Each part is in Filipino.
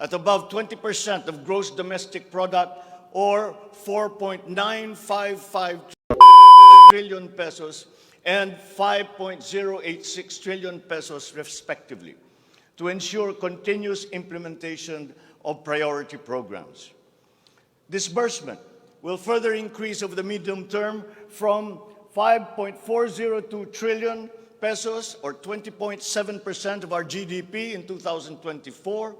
at above 20% of gross domestic product or 4.955 trillion pesos and 5.086 trillion pesos respectively to ensure continuous implementation of priority programs. Disbursement will further increase over the medium term from 5.402 trillion pesos or 20.7% of our GDP in 2024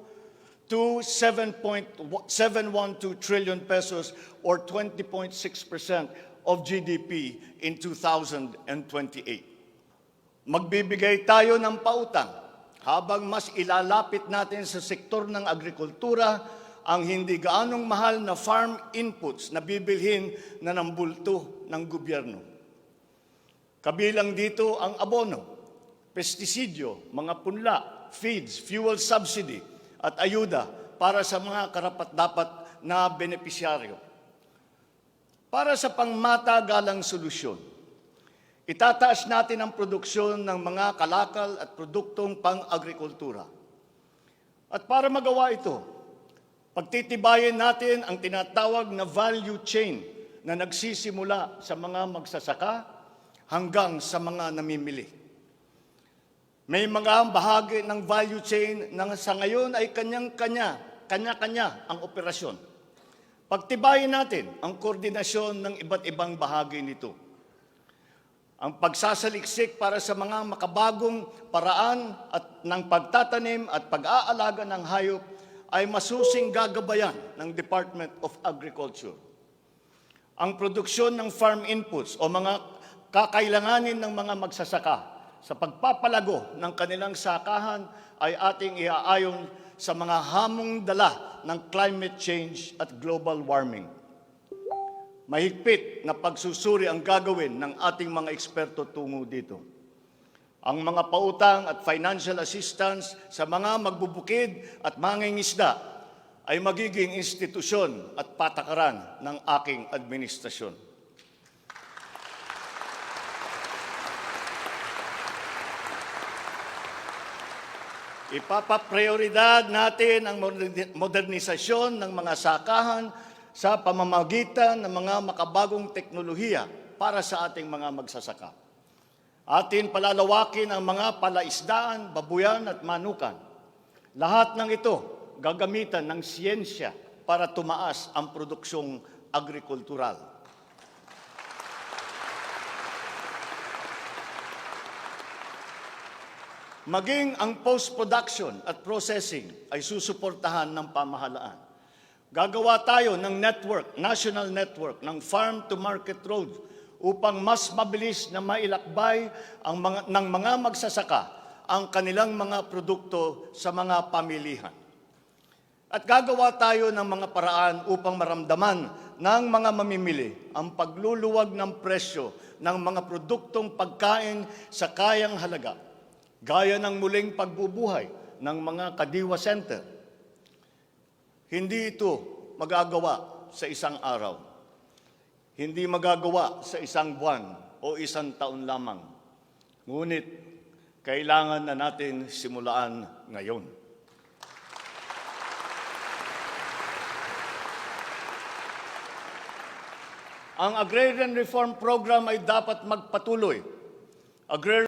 to 7.712 trillion pesos or 20.6% of GDP in 2028. Magbibigay tayo ng pautang habang mas ilalapit natin sa sektor ng agrikultura ang hindi gaanong mahal na farm inputs na bibilhin na ng bulto ng gobyerno. Kabilang dito ang abono, pestisidyo, mga punla, feeds, fuel subsidy at ayuda para sa mga karapat-dapat na benepisyaryo. Para sa pangmatagalang solusyon, itataas natin ang produksyon ng mga kalakal at produktong pang-agrikultura. At para magawa ito, pagtitibayin natin ang tinatawag na value chain na nagsisimula sa mga magsasaka hanggang sa mga namimili. May mga bahagi ng value chain na sa ngayon ay kanyang-kanya, kanya-kanya ang operasyon. Pagtibayin natin ang koordinasyon ng iba't ibang bahagi nito. Ang pagsasaliksik para sa mga makabagong paraan at ng pagtatanim at pag-aalaga ng hayop ay masusing gagabayan ng Department of Agriculture. Ang produksyon ng farm inputs o mga kakailanganin ng mga magsasaka sa pagpapalago ng kanilang sakahan ay ating iaayon sa mga hamong dala ng climate change at global warming. Mahigpit na pagsusuri ang gagawin ng ating mga eksperto tungo dito. Ang mga pautang at financial assistance sa mga magbubukid at mangingisda ay magiging institusyon at patakaran ng aking administrasyon. Ipapaprioridad natin ang moderni- modernisasyon ng mga sakahan sa pamamagitan ng mga makabagong teknolohiya para sa ating mga magsasaka. Atin palalawakin ang mga palaisdaan, babuyan at manukan. Lahat ng ito gagamitan ng siyensya para tumaas ang produksyong agrikultural. Maging ang post-production at processing ay susuportahan ng pamahalaan. Gagawa tayo ng network, national network ng farm to market road upang mas mabilis na mailakbay ang mga, ng mga magsasaka ang kanilang mga produkto sa mga pamilihan. At gagawa tayo ng mga paraan upang maramdaman ng mga mamimili ang pagluluwag ng presyo ng mga produktong pagkain sa kayang halaga, gaya ng muling pagbubuhay ng mga Kadiwa Center. Hindi ito magagawa sa isang araw. Hindi magagawa sa isang buwan o isang taon lamang. Ngunit kailangan na natin simulaan ngayon. Ang Agrarian Reform Program ay dapat magpatuloy. Agrarian